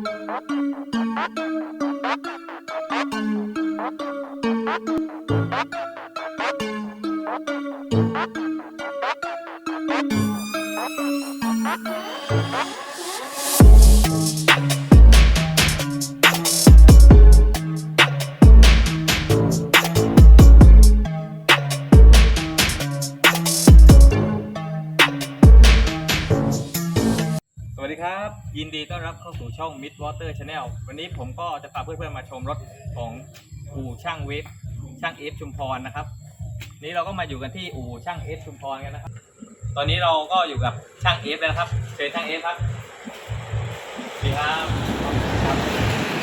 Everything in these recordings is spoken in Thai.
ส เข้าสู่ช่อง Mid Water Channel วันนี้ผมก็จะพาเพื่อนๆมาชมรถของอู่ช่างเวฟช่างเอฟชุมพรนะครับ นี้เราก็มาอยู่กันที่อู่ช่างเอฟชุมพรกันนะครับ ตอนนี้เราก็อยู่กับช่างเอฟแล้วนะครับเชิญช่างเอฟครับสวัสดีครับครับ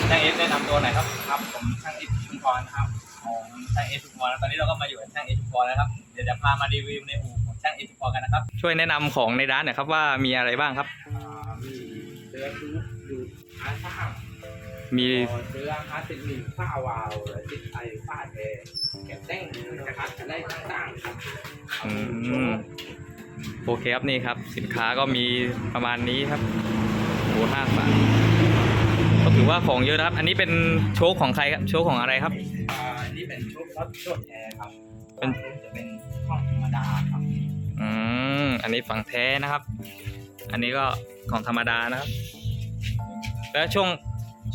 ช่างเอฟแนะนำตัวหน่อยครับครับผมช่างอิฐชุมพรครับของช่างเอฟชุมพรแล้วตอนนี้เราก็มาอยู่กับช่างเอฟชุมพรแล้วครับเดี๋ยวจะพามารีวิวในอู่ของช่างเอฟชุมพรกันนะครับช่วยแนะนำของในร้านหน่อยครับว่ามีอะไรบ้างครับ อ่ามีเสื้อชูดู อาซ่ามีเสื้อฮาร์ดติดมีผ้าวาวและติดไอผ้าแทแกะแต่งนะครับจะได้ต่างๆครับอืมโอเคครับนี่ครับ สินค้าก็มีประมาณนี้ครับโอ้ห้าบาทก็ถือว่าของเยอะนะครับ อันนี้เป็นโชคของใครครับโชคของอะไรครับ อ่าอันนี้เป็นชุดรถโดดแอร์ครับเป็น จะเป็นห้องธรรมดาครับอืมอันนี้ฝั่งแท้นะครับ อันนี้ก็ของธรรมดานะครับ แล้วช่วง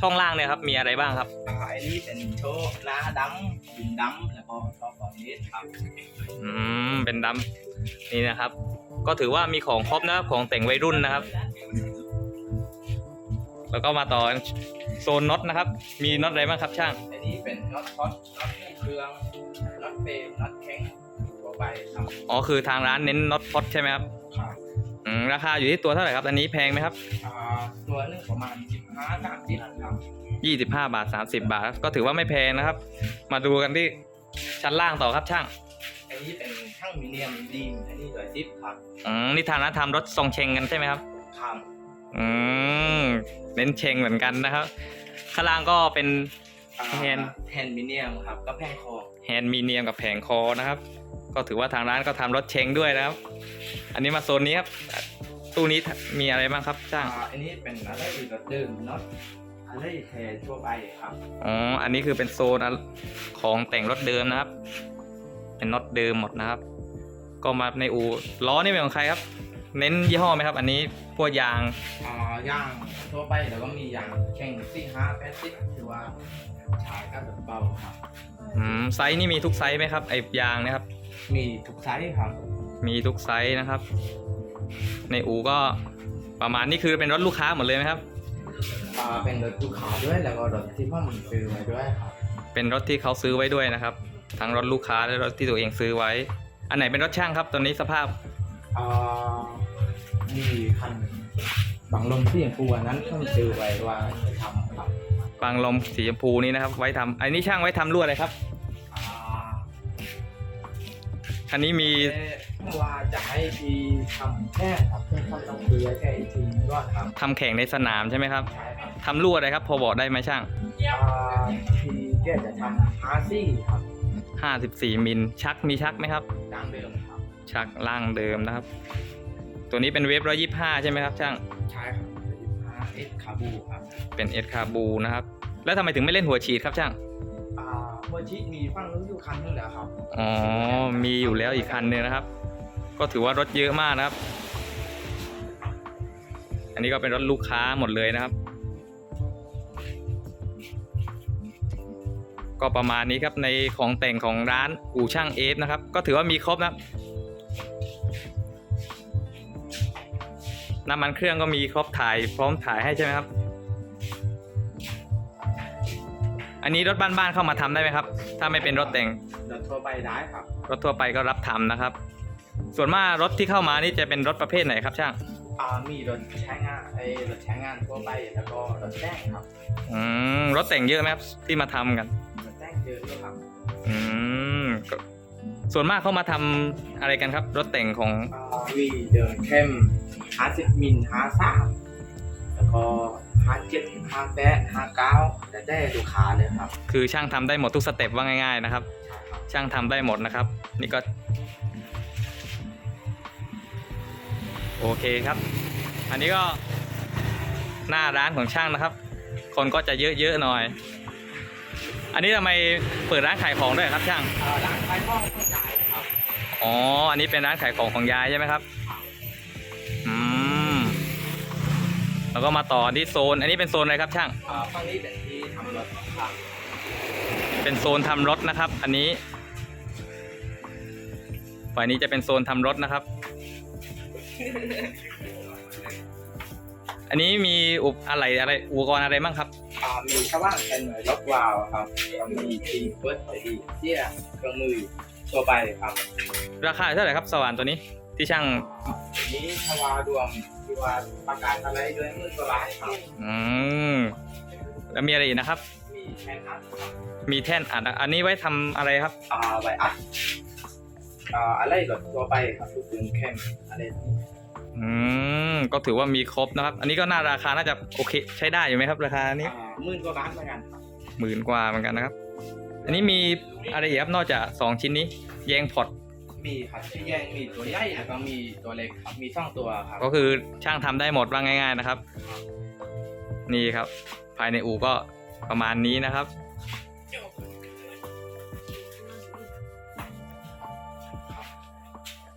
ช่องล่างเนี่ยครับมีอะไรบ้างครับอ่าอันนี้เป็นโชว์หน้าดำดินดำแล้วก็ชอบของนี้ครับอืมเป็นดำนี่นะครับ ก็ถือว่ามีของครบนะครับของแต่งวัยรุ่นนะครับ แล้วก็มาต่อโซนน็อตนะครับ มีน็อตอะไรบ้างครับช่าง อันนี้เป็นน็อตท็อตน็อตเครื่องน็อตเฟรมน็อตแข็งทั่วไปครับอ๋อคือทางร้านเน้นน็อตพอตใช่ไหมครับครับอืมราคาอยู่ที่ตัวเท่าไหร่ครับ อันนี้แพงไหมครับ อ่าตัวหนึงประมาณสิบห้า สามสิบครับยี่สิบห้าบาทสามสิบาท ก็ถือว่าไม่แพงนะครับ มาดูกันที่ชั้นล่างต่อครับช่าง อันนี้เป็นช่างมิเนียมดีนอันนี้ตัวซิปครับอืมนี่ทางร้านทำรถทรงเชงกันใช่ไหมครับ ครับอืมเน้นเชงเหมือนกันนะครับ ข้างล่างก็เป็นอ่าแฮนด์ แฮนด์มิเนียมครับก็แพงคอแฮนด์มีเนียมกับแผงคอนะครับ ก็ถือว่าทางร้านก็ทำรถเชงด้วยนะครับ อันนี้มาโซนนี้ครับ ตู้นี้มีอะไรบ้างครับช่าง อ่าอันนี้เป็นอะไรอีกแบบเดิมน็อตอะไรแทนทั่วไปครับอ๋อ อันนี้คือเป็นโซนของแต่งรถเดิมนะครับ เป็นน็อตเดิมหมดนะครับ ก็มาในอู่ล้อนี่เป็นของใครครับ เน้นยี่ห้อไหมครับ อันนี้พวกยาง อ่าย่างทั่วไปแล้วก็มีอย่างแข่งสี่ห้าแปดสิบหรือว่าชายก็แบบเบาครับ อืม ไซส์นี่มีทุกไซส์ไหมครับ ไอ้ยางเนะครับ มีทุกไซส์ครับ มีทุกไซส์นะครับ ในอู่ก็ประมาณนี้คือเป็นรถลูกค้าหมดเลยไหมครับ อ่าเป็นรถลูกค้าด้วยแล้วก็รถที่พ่อมันซื้อไว้ด้วยครับเป็นรถที่เขาซื้อไว้ด้วยนะครับ ทั้งรถลูกค้าและรถที่ตัวเองซื้อไว้ อันไหนเป็นรถช่างครับตอนนี้สภาพ อ่ามีคันบังลมที่อย่างกูอันนั้นเพิ่งซื้อไว้ว่าจะทำครับบางลมสีชมพูนี้นะครับ ไว้ทำอันนี้ช่างไว้ทำลวดอะไรครับ อ่าคันนี้มีเมื่อ ว่าจะให้พี่ทำแค่ครับเพื่อนเขาต้องซื้อไว้แค่อีกทีนึงก่อนครับทำแข่งในสนามใช่ไหมครับใช่ครับทำลวดอะไรครับ พอบอกได้ไหมช่างอ่าพี่แกจะทำอาร์ซี่ครับ54มิลชักมีชักไหมครับดังเดิมครับ ชักล่างเดิมนะครับ ตัวนี้เป็นเวฟ125ใช่ไหมครับช่างใช่ครับอาร์เอสคาบูครับเป็นเอสคาบูนะครับ แล้วทำไมถึงไม่เล่นหัวฉีดครับช่างอ่าเมื่อชีมีฟังนู้นอยู่คันนึงแล้วครับอ๋อมีอยู่แล้วอีกคันหนึงนะครับ ก็ถือว่ารถเยอะมากนะครับ อันนี้ก็เป็นรถลูกค้าหมดเลยนะครับ ก็ประมาณนี้ครับในของแต่งของร้านอู่ช่างเอฟนะครับ ก็ถือว่ามีครบนะครับน้ำมันเครื่องก็มีครบถ่ายพร้อมถ่ายให้ใช่ไหมครับ อันนี้รถบ้านๆเข้ามาทำได้ไหมครับ ถ้าไม่เป็นรถแต่ง รถทั่วไปได้ครับ รถทั่วไปก็รับทำนะครับ ส่วนมากรถที่เข้ามานี่จะเป็นรถประเภทไหนครับช่างอ่ามีรถใช้งานไอ้รถใช้งานทั่วไปแล้วก็รถแจ้งครับอืมรถแต่งเยอะไหมครับที่มาทำกัน รถแจ้งเยอะด้วยครับอืมก็ส่วนมากเขามาทำอะไรกันครับ รถแต่งของอ่าวีเดินเข้มห้าสิบมิลห้าสามแล้วก็ห้าเจ็ดห้าแปดห้าเก้าแต่ได้ลูกค้าเลยครับคือช่างทำได้หมดทุกสเต็ปว่าง่าย ๆนะครับ ใช่ครับ ช่างทำได้หมดนะครับ นี่ก็ โอเคครับ อันนี้ก็หน้าร้านของช่างนะครับ คนก็จะเยอะๆหน่อย อันนี้ทำไมเปิดร้านขายของด้วยครับช่างอ่าร้านขายข้องข้องจ่ายครับอ๋ออันนี้เป็นร้านขายของของยายใช่ไหมครับอืมแล้วก็มาต่อที่โซน อันนี้เป็นโซนอะไรครับช่างอ่าฝั่งนี้เป็นที่ทำรถครับเป็นโซนทำรถนะครับ อันนี้ฝ่ายนี้จะเป็นโซนทำรถนะครับ อันนี้มีอุปอะไรอะไรอุปกรณ์อะไรบ้างครับ อ่ามีแค่ว่าเป็นเหมือนรถวาล์วครับแล้วมีทีเฟิร์สไอดีเที่ยเครื่องมือตัวไปครับราคาเท่าไหร่ครับสว่านตัวนี้ที่ช่างอันนี้ทวารวมที่ว่าประกันอะไรด้วยมือตัวลายครับ อืมแล้วมีอะไรอีกนะครับ มีแค่นั้นครับมีแท่นอัดอันนี้ไว้ทำอะไรครับ อ่าไวอัด อ่าอะไรรถตัวไปครับทุกปืนเข้มอะไรพวกนี้อืมก็ถือว่ามีครบนะครับ อันนี้ก็น่าราคาน่าจะโอเค ใช้ได้อยู่ไหมครับ ราคานี้อ่าหมื่นกว่าบาทเหมือนกันครับหมื่นกว่าเหมือนกันนะครับ อันนี้มีอะไรอีกครับนอกจากสองชิ้นนี้ แยงพอร์ตมีครับที่แยงมีตัวใหญ่แล้วก็มีตัวเล็กครับมีสองตัวครับก็คือช่างทำได้หมดว่าง่าย ๆนะครับ นี่ครับ ภายในอู่ก็ประมาณนี้นะครับ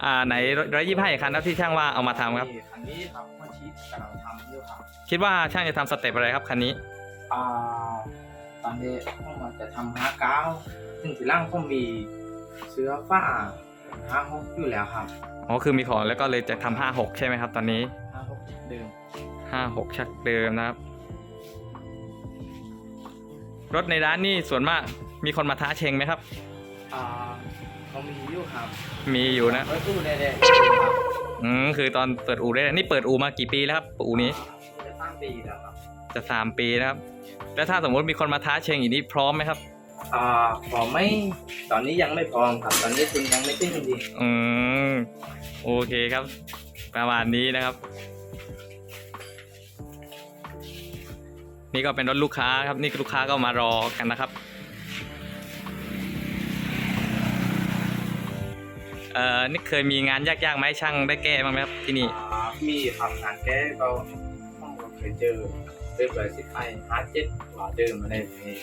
อ่าไหนร้อยยี่ห้าคันครับที่ช่างว่าเอามาทำครับมีคันนี้ครับเมื่อกี้กำลังทำอยู่ครับคิดว่าช่างจะทำสเต็ปอะไรครับคันนี้ อ่าตอนนี้ผมว่าจะทำห้าเก้าซึ่งทีหล่างผมมีเสื้อฝ้าห้าหกอยู่แล้วครับอ๋อคือมีของแล้วก็เลยจะทำห้าหกใช่ไหมครับ ตอนนี้ห้าหกเดิมห้าหกชักเดิมนะครับ รถในร้านนี่ส่วนมากมีคนมาท้าเชงไหมครับ อ่า เขามีอยู่ครับมีอยู่นะรถตู้ได้เลยครับอืมคือตอนเปิดอู่ได้นี่เปิดอู่มากี่ปีแล้วครับอู่นี้จะตั้งปีแล้วครับจะสามปีนะครับ แล้วถ้าสมมติมีคนมาท้าเชงอย่างนี้พร้อมไหมครับ อ่าพอไม่ตอนนี้ยังไม่พร้อมครับ ตอนนี้คุณยังไม่ขึ้นจริงอืมโอเคครับ ประมาณนี้นะครับ นี่ก็เป็นรถลูกค้าครับ นี่ลูกค้าก็มารอกันนะครับ เอ่อนี่เคยมีงานยากๆไหมช่างได้แก้บ้างไหมครับที่นี่อ่ามีครับงานแก้ก็ต้องเคยเจอเรื่อยๆสิบไปห้าเจ็ดกว่าเดิมอะไรแบบนี้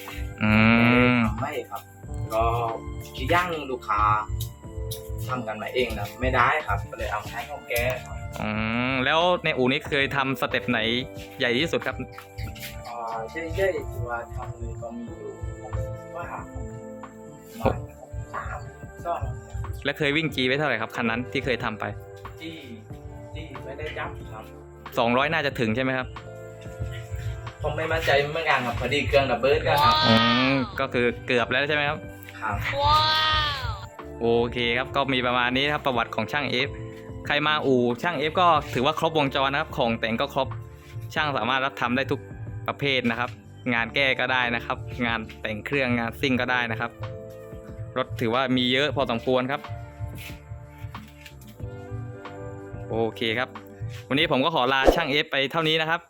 อืมไม่ครับก็อีกอย่างลูกค้าทำกันมาเองนะไม่ได้ครับก็เลยเอามาให้เขาแก้ครับอืมแล้วในอู่นี้เคยทำสเต็ปไหนใหญ่ที่สุดครับ อ่าใช่ใช่ๆที่ว่าทำเลยก็มีอยู่ว่าหกสามสอง และเคยวิ่งจีไว้เท่าไหร่ครับคันนั้นที่เคยทำไปที่ที่ไม่ได้จับครับ 200 น่าจะถึงใช่ไหมครับผมไม่มั่นใจเหมือนกันครับพอดีเครื่องดับเบิลก็ครับอืมก็คือเกือบแล้วใช่ไหมครับ ครับโอเคครับก็มีประมาณนี้นะครับประวัติของช่างเอฟใครมาอู่ช่างเอฟก็ถือว่าครบวงจรนะครับของแต่งก็ครบช่างสามารถรับทำได้ทุกประเภทนะครับ งานแก้ก็ได้นะครับ งานแต่งเครื่องงานซิ่งก็ได้นะครับ รถถือว่ามีเยอะพอสมควรครับ โอเคครับ วันนี้ผมก็ขอลาช่างเอฟไปเท่านี้นะครับ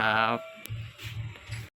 ครับ